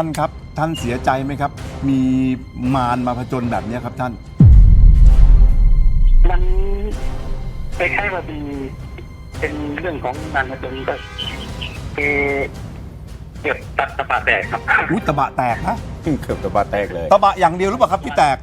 ท่านครับท่านเสียใจไหมครับ มีมารมาผจญแบบเนี้ยครับท่าน มันคล้ายๆว่าเป็นเป็นเรื่องของการผจญก็คือเกิดตัดตะปาแตกครับอุ้ยตะบะแตกนะเกือบตะบะแตกเลย ตะบะอย่างเดียวหรือเปล่าครับที่แตก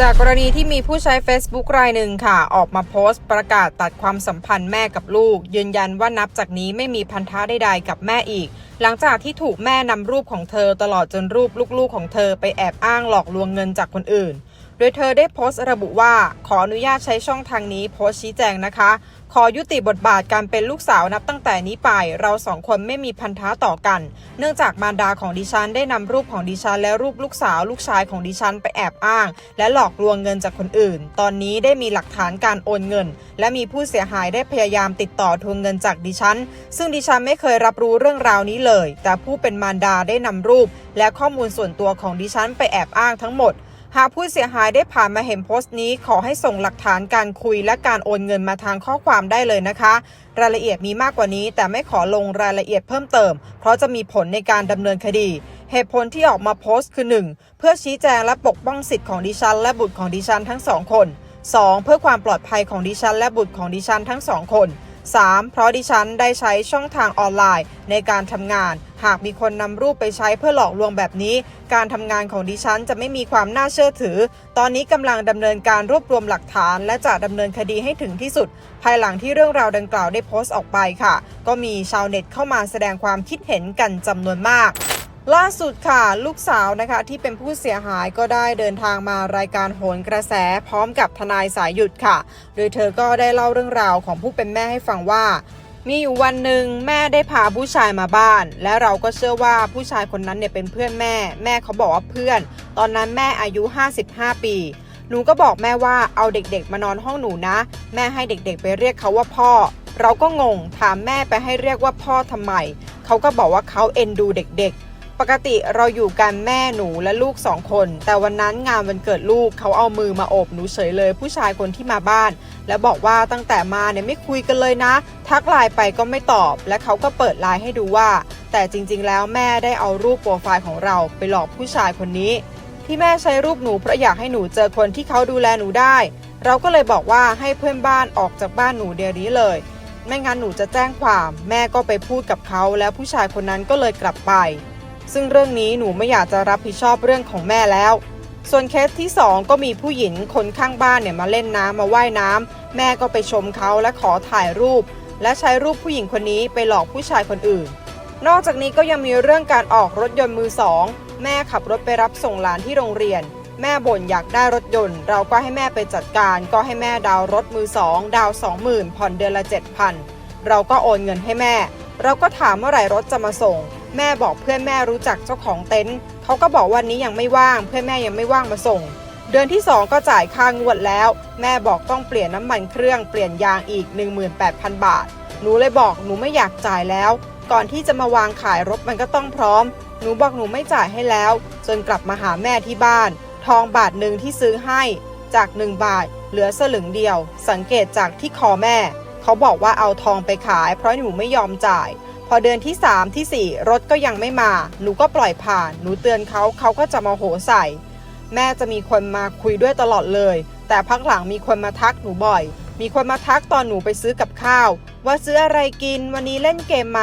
จากกรณีที่มีผู้ใช้ Facebook รายหนึ่งค่ะ ออกมาโพสต์ประกาศตัดความสัมพันธ์แม่กับลูก ยืนยันว่านับจากนี้ไม่มีพันธะใดๆกับแม่อีก หลังจากที่ถูกแม่นำรูปของเธอตลอดจนรูปลูกๆของเธอไปแอบอ้างหลอกลวงเงินจากคนอื่น โดยเธอได้โพสต์ระบุว่าขออนุญาตใช้ช่องทางนี้โพสต์ชี้แจงนะคะ ขอยุติบทบาทการเป็นลูกสาวนับตั้งแต่นี้ไป เราสองคนไม่มีพันธะต่อกัน เนื่องจากมารดาของดิฉันได้นำรูปของดิฉัน และรูปลูกสาวลูกชายของดิฉันไปแอบอ้าง และหลอกลวงเงินจากคนอื่น ตอนนี้ได้มีหลักฐานการโอนเงิน และมีผู้เสียหายได้พยายามติดต่อทวงเงินจากดิฉัน ซึ่งดิฉันไม่เคยรับรู้เรื่องราวนี้เลย แต่ผู้เป็นมารดาได้นำรูป และข้อมูลส่วนตัวของดิฉันไปแอบอ้างทั้งหมด หากผู้เสียหายได้ผ่านมาเห็นโพสต์นี้ขอให้ส่งหลักฐานการคุยและการโอนเงินมาทางข้อความได้เลยนะคะ รายละเอียดมีมากกว่านี้ แต่ไม่ขอลงรายละเอียดเพิ่มเติม เพราะจะมีผลในการดำเนินคดี เหตุผลที่ออกมาโพสต์คือ 1. เพื่อชี้แจงและปกป้องสิทธิ์ของดิฉัน และบุตรของดิฉันทั้งสองคน 2. เพื่อความปลอดภัยของดิฉัน และบุตรของดิฉันทั้งสองคน 3. เพราะดิฉันได้ใช้ช่องทางออนไลน์ในการทำงาน หากมีคนนำรูปไปใช้เพื่อหลอกลวงแบบนี้ การทำงานของดิฉันจะไม่มีความน่าเชื่อถือ ตอนนี้กำลังดำเนินการรวบรวมหลักฐาน และจะดำเนินคดีให้ถึงที่สุด ภายหลังที่เรื่องราวดังกล่าวได้โพสต์ออกไปค่ะ ก็มีชาวเน็ตเข้ามาแสดงความคิดเห็นกันจำนวนมาก ล่าสุดค่ะ ลูกสาวนะคะที่เป็นผู้เสียหายก็ได้เดินทางมารายการโหนกระแสพร้อมกับทนายสายหยุดค่ะ โดยเธอก็ได้เล่าเรื่องราวของผู้เป็นแม่ให้ฟังว่า มีอยู่วันหนึ่งแม่ได้พาผู้ชายมาบ้าน และเราก็เชื่อว่าผู้ชายคนนั้นเนี่ยเป็นเพื่อนแม่ แม่เขาบอกว่าเพื่อน ตอนนั้นแม่อายุ 55 ปีหนูก็บอกแม่ว่าเอาเด็กๆ มานอนห้องหนูนะ แม่ให้เด็กๆ ไปเรียกเขาว่าพ่อ เราก็งงถามแม่ไปให้เรียกว่าพ่อทำไม เขาก็บอกว่าเขาเอ็นดูเด็กๆ ปกติเราอยู่กันแม่หนูและลูกสองคน แต่วันนั้นงานวันเกิดลูกเขาเอามือมาโอบหนูเฉยเลย ผู้ชายคนที่มาบ้าน แล้วบอกว่าตั้งแต่มาเนี่ยไม่คุยกันเลยนะ ทักไลน์ไปก็ไม่ตอบ และเขาก็เปิดไลน์ให้ดูว่า แต่จริงๆ แล้วแม่ได้เอารูปโปรไฟล์ของเราไปหลอกผู้ชายคนนี้ ที่แม่ใช้รูปหนูเพราะอยากให้หนูเจอคนที่เขาดูแลหนูได้ เราก็เลยบอกว่าให้เพื่อนบ้านออกจากบ้านหนูเดี๋ยวนี้เลยไม่งั้นหนูจะแจ้งความ แม่ก็ไปพูดกับเขาแล้วผู้ชายคนนั้นก็เลยกลับไป ซึ่งเรื่องนี้หนูไม่อยากจะรับผิดชอบเรื่องของแม่แล้ว ส่วนเคสที่ 2 ก็มีผู้หญิงคนข้างบ้านเนี่ยมาเล่นน้ำมาว่ายน้ำแม่ก็ไปชมเขาและขอถ่ายรูป และใช้รูปผู้หญิงคนนี้ไปหลอกผู้ชายคนอื่น นอกจากนี้ก็ยังมีเรื่องการออกรถยนต์มือสองแม่ขับรถไปรับส่งหลานที่โรงเรียน แม่บ่นอยากได้รถยนต์ เราก็ให้แม่ไปจัดการ ก็ให้แม่ดาวรถมือสองดาวสองหมื่นผ่อนเดือนละ7,000เราก็โอนเงินให้แม่ เราก็ถามเมื่อไหร่รถจะมาส่ง แม่บอกเพื่อนแม่รู้จักเจ้าของเต็นท์เขาก็บอกวันนี้ยังไม่ว่าง เพื่อนแม่ยังไม่ว่างมาส่ง เดือนที่ 2 ก็จ่ายค่างวดแล้ว แม่บอกต้องเปลี่ยนน้ำมันเครื่องเปลี่ยนยางอีก 18,000 บาท หนูเลยบอกหนูไม่อยากจ่ายแล้ว ก่อนที่จะมาวางขายรถมันก็ต้องพร้อม หนูบอกหนูไม่จ่ายให้แล้ว จนกลับมาหาแม่ที่บ้าน ทองบาทหนึ่งที่ซื้อให้ จาก 1 บาท เหลือสลึงเดียว สังเกตจากที่คอแม่ เขาบอกว่าเอาทองไปขาย เพราะหนูไม่ยอมจ่าย พอเดือนที่ 3 ที่ 4 รถก็ยังไม่มา หนูก็ปล่อยผ่าน หนูเตือนเขาเขาก็จะมาโหใส่ แม่จะมีคนมาคุยด้วยตลอดเลย แต่พักหลังมีคนมาทักหนูบ่อย มีคนมาทักตอนหนูไปซื้อกับข้าว ว่าซื้ออะไรกินวันนี้เล่นเกมไหม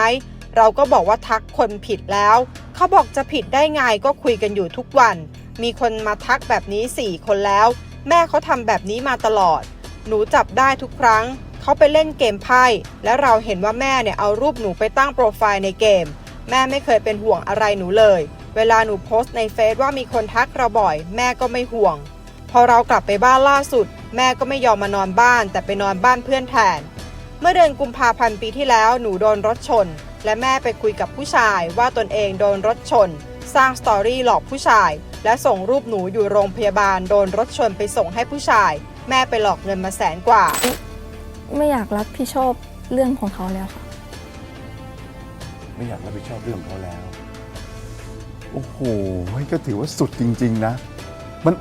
เราก็บอกว่าทักคนผิดแล้ว เขาบอกจะผิดได้ไงก็คุยกันอยู่ทุกวัน มีคนมาทักแบบนี้ 4 คนแล้ว แม่เขาทำแบบนี้มาตลอด หนูจับได้ทุกครั้ง เขาไปเล่นเกมไพ่ และเราเห็นว่าแม่เนี่ยเอารูปหนูไปตั้งโปรไฟล์ในเกม แม่ไม่เคยเป็นห่วงอะไรหนูเลย เวลาหนูโพสต์ในเฟซว่ามีคนทักเราบ่อย แม่ก็ไม่ห่วง พอเรากลับไปบ้านล่าสุด แม่ก็ไม่ยอมมานอนบ้าน แต่ไปนอนบ้านเพื่อนแทน เมื่อเดือนกุมภาพันธ์ปีที่แล้วหนูโดนรถชน และแม่ไปคุยกับผู้ชายว่าตนเองโดนรถชน สร้างสตอรี่หลอกผู้ชาย และส่งรูปหนูอยู่โรงพยาบาลโดนรถชนไปส่งให้ผู้ชาย แม่ไปหลอกเงินมาแสนกว่า ไม่อยากรับผิดชอบเรื่องของเขาแล้วค่ะ ไม่อยากรับผิดชอบเรื่องของเขาแล้ว โอ้โหก็ถือว่าสุดจริง ๆ นะ มัน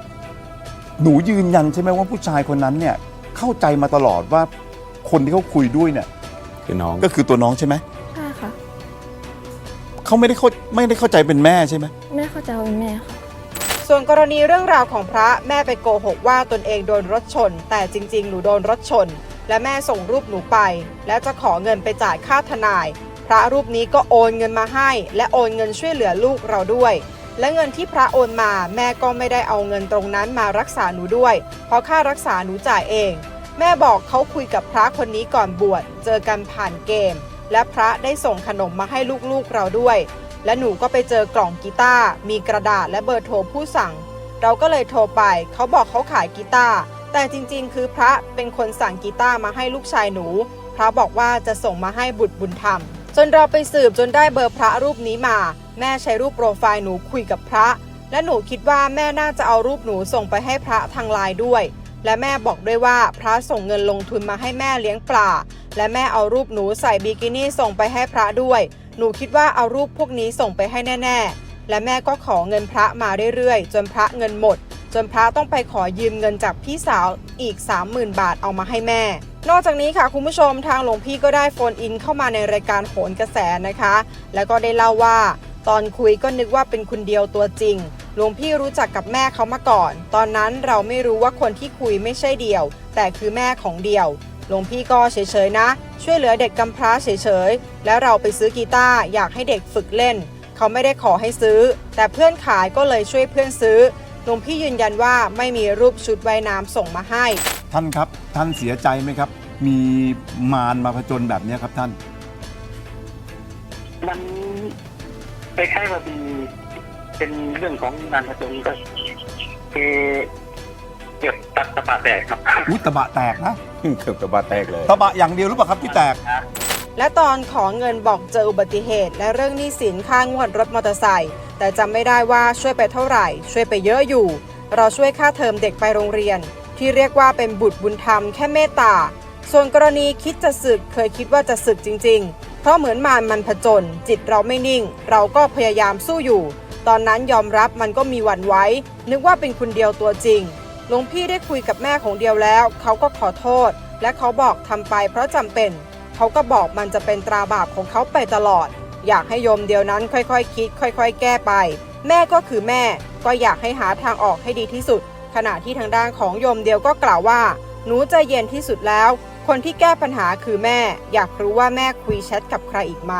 หนูยืนยันใช่ไหมว่าผู้ชายคนนั้นเนี่ยเข้าใจมาตลอดว่าคนที่เขาคุยด้วยเนี่ย คือน้องก็คือตัวน้องใช่ไหมใช่ค่ะ เขาไม่ได้เข้าไม่ได้เข้าใจเป็นแม่ใช่ไหมไม่ได้เข้าใจว่าเป็นแม่ค่ะ ส่วนกรณีเรื่องราวของพระแม่ไปโกหกว่าตนเองโดนรถชน แต่จริง ๆ หนูโดนรถชน และแม่ส่งรูปหนูไป และจะขอเงินไปจ่ายค่าทนาย พระรูปนี้ก็โอนเงินมาให้ และโอนเงินช่วยเหลือลูกเราด้วย และเงินที่พระโอนมาแม่ก็ไม่ได้เอาเงินตรงนั้นมารักษาหนูด้วย เพราะค่ารักษาหนูจ่ายเอง แม่บอกเขาคุยกับพระคนนี้ก่อนบวชเจอกันผ่านเกม และพระได้ส่งขนมมาให้ลูกๆเราด้วย และหนูก็ไปเจอกล่องกีตาร์มีกระดาษและเบอร์โทรผู้สั่ง เราก็เลยโทรไปเขาบอกเขาขายกีตาร์ แต่จริงๆ คือพระเป็นคนสั่งกีตาร์มาให้ลูกชายหนู พระบอกว่าจะส่งมาให้บุตรบุญธรรม จนเราไปสืบจนได้เบอร์พระรูปนี้มา แม่ใช้รูปโปรไฟล์หนูคุยกับพระ และหนูคิดว่าแม่น่าจะเอารูปหนูส่งไปให้พระทางไลน์ด้วย และแม่บอกด้วยว่าพระส่งเงินลงทุนมาให้แม่เลี้ยงปลาและแม่เอารูปหนูใส่บิกินี่ส่งไปให้พระด้วย หนูคิดว่าเอารูปพวกนี้ส่งไปให้แน่ ๆ และแม่ก็ขอเงินพระมาเรื่อยๆ จนพระเงินหมด จนพระต้องไปขอยืมเงินจากพี่สาวอีก 30,000 บาทเอามาให้แม่ นอกจากนี้ค่ะคุณผู้ชมทางหลวงพี่ก็ได้โฟนอินเข้ามาในรายการโหนกระแสนะคะ แล้วก็ได้เล่าว่า ตอนคุยก็นึกว่าเป็นคนเดียวตัวจริงหลวงพี่รู้จักกับแม่เขามาก่อน ตอนนั้นเราไม่รู้ว่าคนที่คุยไม่ใช่เดี่ยว แต่คือแม่ของเดี่ยวหลวงพี่ก็เฉยๆนะ ช่วยเหลือเด็กกำพร้าเฉยๆ แล้วเราไปซื้อกีตาร์อยากให้เด็กฝึกเล่น เขาไม่ได้ขอให้ซื้อ แต่เพื่อนขายก็เลยช่วยเพื่อนซื้อ หลวงพี่ยืนยันว่าไม่มีรูปชุดว่ายน้ำส่งมาให้ ท่านครับท่านเสียใจไหมครับ มีมารมาผจญแบบเนี้ยครับท่าน มันไปแค่ว่าเป็นเป็นเรื่องของงานกระจงก็คือเก็บตัดตะปาแตกครับ อุ้ยตะบะแตกนะ เกือบจะบาแตกเลย ตะบะอย่างเดียวหรือเปล่าครับที่แตก และตอนขอเงินบอกเจออุบัติเหตุ และเรื่องหนี้สินค่างวดรถมอเตอร์ไซค์แต่จำไม่ได้ว่าช่วยไปเท่าไหร่ ช่วยไปเยอะอยู่ เราช่วยค่าเทอมเด็กไปโรงเรียน ที่เรียกว่าเป็นบุตรบุญธรรมแค่เมตตา ส่วนกรณีคิดจะสึกเคยคิดว่าจะสึกจริง ๆ เพราะเหมือนมารมันผจญจิตเราไม่นิ่ง เราก็พยายามสู้อยู่ ตอนนั้นยอมรับมันก็มีหวั่นไหว้นึกว่าเป็นคนเดียวตัวจริงหลวงพี่ได้คุยกับแม่ของเดียวแล้ว เขาก็ขอโทษ และเขาบอกทำไปเพราะจำเป็น เขาก็บอกมันจะเป็นตราบาปของเขาไปตลอด อยากให้โยมเดียวนั้นค่อยๆคคิด ค่อย ๆ แก้ไป แม่ก็คือแม่ ก็อยากให้หาทางออกให้ดีที่สุด ขณะที่ทางด้านของโยมเดียวก็กล่าวว่า หนูใจเย็นที่สุดแล้ว คนที่แก้ปัญหาคือแม่ อยากรู้ว่าแม่คุยแชทกับใครอีกไหม